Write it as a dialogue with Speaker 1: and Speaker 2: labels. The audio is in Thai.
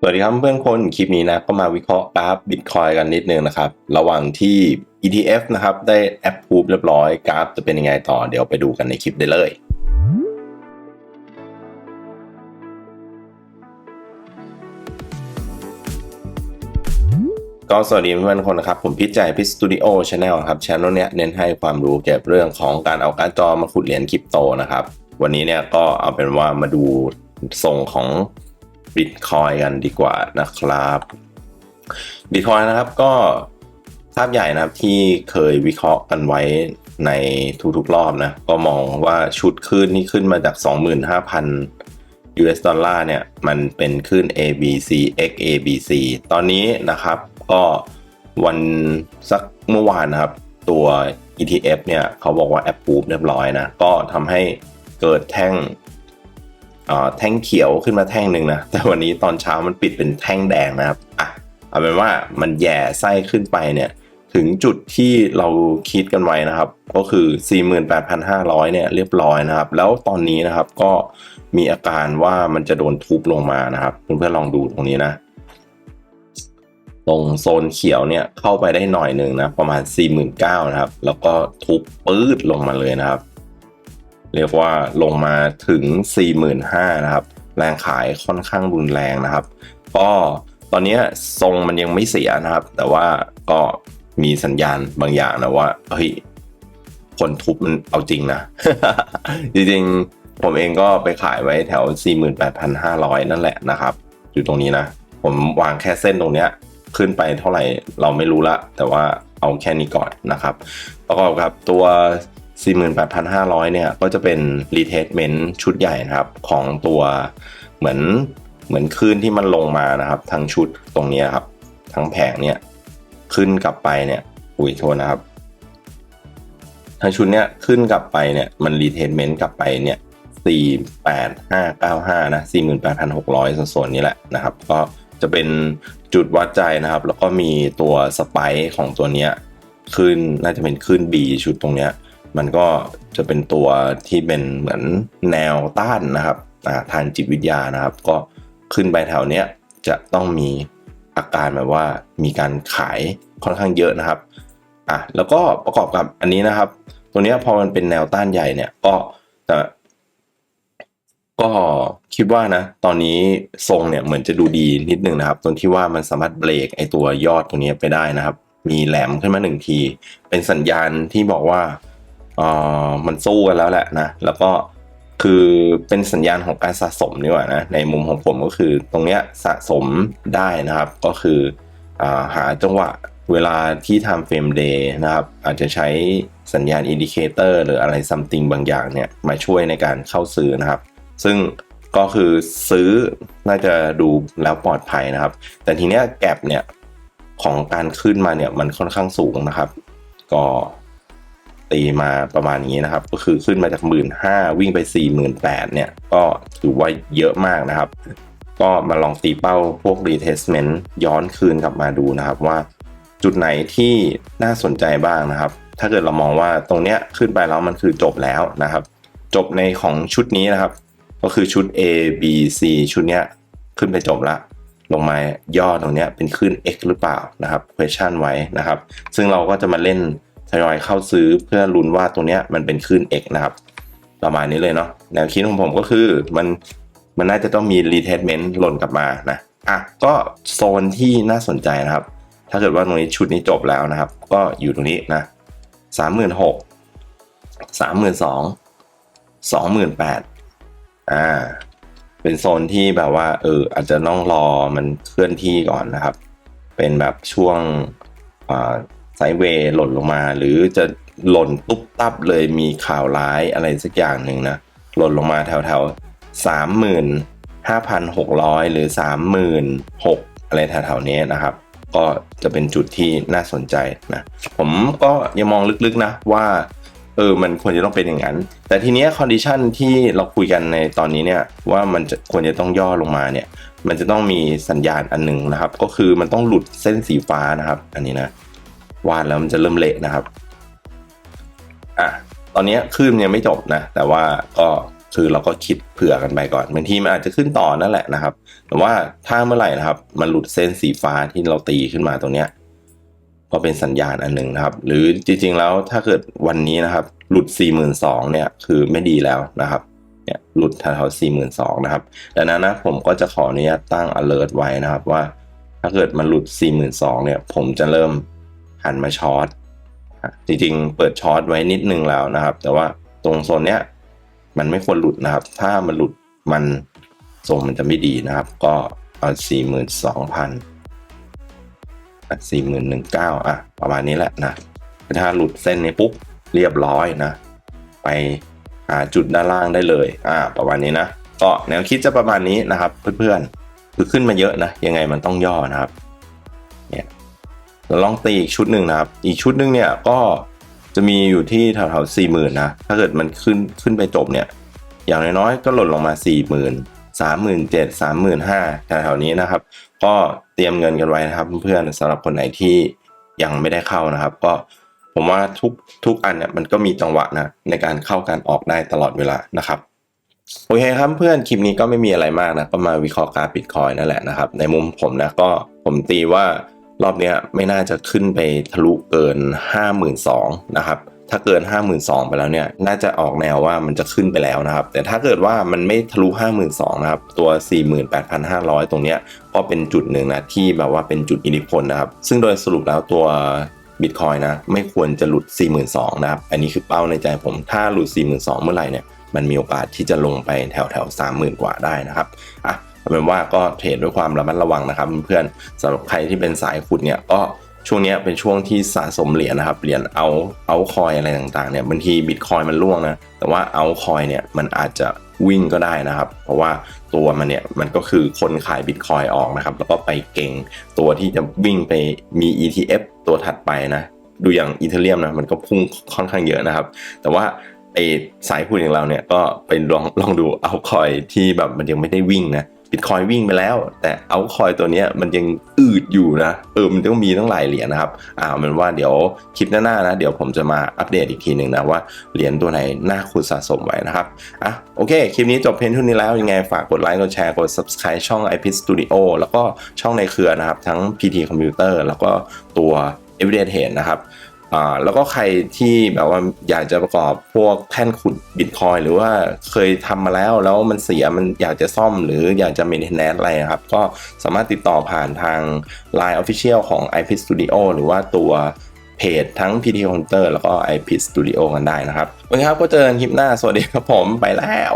Speaker 1: สวัสดีครับเพื่อนคนคลิปนี้นะก็มาวิเคราะห์กราฟบิตคอยกันนิดนึงนะครับ ระหว่างที่ ETF นะครับ ได้แอปพูบเรียบร้อยกราฟจะเป็นยังไงต่อเดี๋ยวไปดูกันในคลิปได้เลยก็สวัสดีเพื่อนคนนะครับ ผมพิจใจพิสตูดิโอชาแนลครับช anel เนี้ยเน้นให้ความรู้เกี่ยวกับเรื่องของการเอาการจอมาขุดเหรียญคริปโตนะครับ วันนี้เนี่ยก็เอาเป็นว่ามาดูทรงของ บิตคอยกันดีกว่านะครับบิตคอยนะครับก็ภาพใหญ่นะครับที่เคยวิเคราะห์กันไว้ในทุกๆรอบนะ ก็มองว่าชุดขึ้นที่ขึ้นมาจาก 25,000 US ดอลลาร์เนี่ย มันเป็นขึ้น ABC X ABC ตอนนี้นะครับก็วันสักเมื่อวานนะครับ ตัว ETF เนี่ย เขาบอกว่าแอปปูบเรียบร้อยนะ ก็ทำให้เกิดแท่ง แท่งเขียวขึ้นมาแท่งหนึ่งนะ แต่วันนี้ตอนเช้ามันปิดเป็นแท่งแดงนะครับอะเอาเป็นว่ามันแย่ไส้ขึ้นไปเนี่ยถึงจุดที่เราคิดกันไว้นะครับ ก็คือ 48,500 เนี่ยเรียบร้อยนะครับ แล้วตอนนี้นะครับก็มีอาการว่ามันจะโดนทุบลงมานะครับเพื่อนๆลองดูตรงนี้นะ ตรงโซนเขียวเนี่ยเข้าไปได้หน่อยหนึ่งนะ ประมาณ 49,000นะครับ แล้วก็ทุบปื๊ดลงมาเลยนะครับ เรียกว่าลงมาถึง 45,000นะครับ แรงขายค่อนข้างรุนแรงนะครับ ก็ตอนนี้ทรงมันยังไม่เสียนะครับ แต่ว่าก็มีสัญญาณบางอย่างนะว่าเฮ้ยคนทุบมันเอาจริงนะ จริงๆ ผมเองก็ไปขายไว้แถว 48,500 นั่นแหละนะครับ อยู่ตรงนี้นะ ผมวางแค่เส้นตรงเนี้ยขึ้นไปเท่าไหร่เราไม่รู้ละ แต่ว่าเอาแค่นี้ก่อนนะครับ ประกอบกับตัว 48,500 เนี่ย ก็จะเป็น retestment ชุดใหญ่นะครับ ของตัวเหมือนเหมือนคลื่นที่มันลงมานะครับ ทั้งชุดตรงนี้ครับ ทั้งแผงเนี่ยขึ้นกลับไปเนี่ยอุ้ยโทษนะครับ ทั้งชุดเนี้ยขึ้นกลับไปเนี่ยมันรีเทนเมนต์กลับไปเนี่ย48595 นะ 48,600 ส่วนๆนี้แหละนะครับ ก็จะเป็นจุดวัดใจนะครับ แล้วก็มีตัวสไปของตัวเนี้ยขึ้นน่าจะเป็นขึ้น B ชุดตรงเนี้ย มันก็จะเป็นตัวที่เป็นเหมือนแนวต้านนะครับทางจิตวิทยานะครับ ก็ขึ้นไปแถวเนี้ยจะต้องมีอาการแบบว่ามีการขายค่อนข้างเยอะนะครับอะแล้วก็ประกอบกับอันนี้นะครับ ตัวเนี้ยพอมันเป็นแนวต้านใหญ่เนี่ยก็จะก็คิดว่านะ ตอนนี้ทรงเนี่ยเหมือนจะดูดีนิดนึงนะครับตรงที่ว่ามันสามารถเบรกไอตัวยอดตัวนี้ไปได้นะครับ มีแหลมขึ้นมาหนึ่งที เป็นสัญญาณที่บอกว่า เออมันสู้กันแล้วแหละนะแล้วก็คือเป็นสัญญาณของการสะสมดีกว่านะในมุมของผมก็คือตรงเนี้ยสะสมได้นะครับ ก็คืออหาจังหวะเวลาที่ทำเฟรมเดย์นะครับ อาจจะใช้สัญญาณอินดิเคเตอร์หรืออะไรซัมติงบางอย่างเนี่ยมาช่วยในการเข้าซื้อนะครับ ซึ่งก็คือซื้อน่าจะดูแล้วปลอดภัยนะครับ แต่ทีเนี้ยแกลบเนี่ยของการขึ้นมาเนี่ยมันค่อนข้างสูงนะครับ ก็ ตีมาประมาณนี้นะครับ ก็คือขึ้นมาจากหมื่นห้าวิ่งไป4 8 0 0 0เนี่ย ก็ถือว่าเยอะมากนะครับ ก็มาลองตีเป้าพวก retestment ย้อนคืนกลับมาดูนะครับว่า จุดไหนที่น่าสนใจบ้างนะครับ ถ้าเกิดเรามองว่าตรงเนี้ยขึ้นไปแล้วมันคือจบแล้วนะครับ จบในของชุดนี้นะครับ ก็คือชุด A B C ชุดเนี้ยขึ้นไปจบละลงมาย่อตรงเนี้ยเป็นขึ้น X หรือเปล่านะครับ question ไว้นะครับ ซึ่งเราก็จะมาเล่น ทยอยเข้าซื้อเพื่อลุ้นว่าตัวเนี้ยมันเป็นขึ้น X นะครับ ประมาณนี้เลยเนาะแนวคิดของผมก็คือมันมันน่าจะต้องมี retestment หล่นกลับมานะอะก็โซนที่น่าสนใจนะครับ ถ้าเกิดว่าตรงนี้ชุดนี้จบแล้วนะครับ ก็อยู่ตรงนี้นะสามหมื่นหกสามหมื่นสองสองหมื่นแปดอ่าเป็นโซนที่แบบว่าเอออาจจะต้องรอมันเคลื่อนที่ก่อนนะครับ เป็นแบบช่วงอ่า ไซเวย์หล่นลงมา หรือจะหล่นตุ๊บตับเลยมีข่าวร้ายอะไรสักอย่างหนึ่งนะ หล่นลงมาแถวแถวสามหมื่นห้าพันหกร้อยหรือสามหมื่นหกอะไรแถวๆนี้นะครับ ก็จะเป็นจุดที่น่าสนใจนะ ผมก็ยังมองลึกๆนะว่าเออ มันควรจะต้องเป็นอย่างนั้น แต่ทีเนี้ยคอนดิชันที่เราคุยกันในตอนนี้เนี่ย ว่ามันจะควรจะต้องย่อลงมาเนี่ย มันจะต้องมีสัญญาณอันหนึ่งนะครับ ก็คือมันต้องหลุดเส้นสีฟ้านะครับ อันนี้นะ วาดแล้วมันจะเริ่มเละนะครับอะตอนนี้คลื่นยังไม่จบนะ แต่ว่าก็คือเราก็คิดเผื่อกันไปก่อนบางทีมันอาจจะขึ้นต่อนั่นแหละนะครับ แต่ว่าถ้าเมื่อไหร่นะครับ มันหลุดเส้นสีฟ้าที่เราตีขึ้นมาตรงเนี้ยก็เป็นสัญญาณอันหนึ่งนะครับ หรือจริงๆแล้วถ้าเกิดวันนี้นะครับ หลุด 4 2 0 0 0เนี่ยคือไม่ดีแล้วนะครับเนี่ยหลุดแถวๆ4 2 0 0 0นะครับดังนั้นนะผมก็จะขออนุญาตตั้ง alert ไว้นะครับว่า ถ้าเกิดมันหลุด 4 2 0 0 0เนี่ยผมจะเริ่ม หันมาช็อตจริงๆ เปิดช็อตไว้นิดนึงแล้วนะครับ แต่ว่าตรงโซนเนี้ยมันไม่ควรหลุดนะครับ ถ้ามันหลุดมันทรงมันจะไม่ดีนะครับ ก็เอา42,000สี่หมื่นหนึ่งเก้าอะประมาณนี้แหละนะถ้าหลุดเส้นนี้ปุ๊บเรียบร้อยนะ ไปหาจุดด้านล่างได้เลยอ่าประมาณนี้นะก็แนวคิดจะประมาณนี้นะครับ เพื่อนๆคือขึ้นมาเยอะนะยังไงมันต้องย่อนะครับ เราลองตีอีกชุดหนึ่งนะครับ อีกชุดหนึ่งเนี่ยก็จะมีอยู่ที่แถวๆสี่หมื่นนะ ถ้าเกิดมันขึ้นขึ้นไปจบเนี่ย อย่างน้อยๆก็หล่นลงมาสี่หมื่นสามหมื่นเจ็ดสามหมื่นห้าแถวๆนี้นะครับ ก็เตรียมเงินกันไว้นะครับเพื่อนๆสำหรับคนไหนที่ยังไม่ได้เข้านะครับ ก็ผมว่าทุกทุกอันเนี่ยมันก็มีจังหวะนะในการเข้าการออกได้ตลอดเวลานะครับโอเคครับเพื่อนคลิปนี้ก็ไม่มีอะไรมากนะก็มาวิเคราะห์กราฟบิตคอยนั่นแหละนะครับ ในมุมผมนะก็ผมตีว่า รอบนี้ไม่น่าจะขึ้นไปทะลุเกิน 52,000นะครับถ้าเกิน 52,000 ไปแล้วเนี่ย น่าจะออกแนวว่ามันจะขึ้นไปแล้วนะครับ แต่ถ้าเกิดว่ามันไม่ทะลุ 52,000 นะครับ ตัว 48,500 ตรงเนี้ยก็เป็นจุดหนึ่งนะ ที่แบบว่าเป็นจุดอิทธิพลนะครับ ซึ่งโดยสรุปแล้วตัวบิตคอยนะ ไม่ควรจะหลุด 42,000 นะครับ อันนี้คือเป้าในใจผม ถ้าหลุด 42,000 เมื่อไหร่เนี่ย มันมีโอกาสที่จะลงไปแถวแถว30,000 กว่าได้นะครับ อะ เอาเป็นว่าก็เทรดด้วยความระมัดระวังนะครับเพื่อนๆสำหรับใครที่เป็นสายขุดเนี่ยก็ช่วงนี้เป็นช่วงที่สะสมเหรียญนะครับเหรียญเอาเอาคอยอะไรต่างๆเนี่ยบางทีบิตคอยมันร่วงนะแต่ว่าเอาคอยเนี่ยมันอาจจะวิ่งก็ได้นะครับ เพราะว่าตัวมันเนี่ยมันก็คือคนขายบิตคอยออกนะครับ แล้วก็ไปเก่งตัวที่จะวิ่งไปมี ETF ตัวถัดไปนะ ดูอย่างอีเทเรียมนะมันก็พุ่งค่อนข้างเยอะนะครับ แต่ว่าไอสายพูดอย่างเราเนี่ยก็ไปลองลองดูเอาคอยที่แบบมันยังไม่ได้วิ่งนะ บิตคอยวิ่งไปแล้ว แต่เอาคอยตัวนี้มันยังอืดอยู่นะ เออมันต้องมีตั้งหลายเหรียญนะครับอ่าเอาเป็นว่าเดี๋ยวคลิปหน้าๆนะ เดี๋ยวผมจะมาอัปเดตอีกทีหนึ่งนะว่าเหรียญตัวไหนน่าคุณสะสมไว้นะครับอะโอเค คลิปนี้จบเพียงเท่านี้แล้ว ยังไงฝากกดไลค์กดแชร์กด subscribe ช่อง IP Studio แล้วก็ช่องในเครือนะครับ ทั้ง PT Computer แล้วก็ตัว Everyday Trade นะครับ อ่าแล้วก็ใครที่แบบว่าอยากจะประกอบพวกแท่นขุดบิตคอยหรือว่าเคยทำมาแล้วแล้วมันเสียมันอยากจะซ่อมหรืออยากจะ maintenance อะไรครับ ก็สามารถติดต่อผ่านทาง Line Official ของ IP Studio หรือว่าตัวเพจทั้ง PT Counter แล้วก็ IP Studio กันได้นะครับโอเคครับก็เจอกันคลิปหน้า สวัสดีครับผมไปแล้ว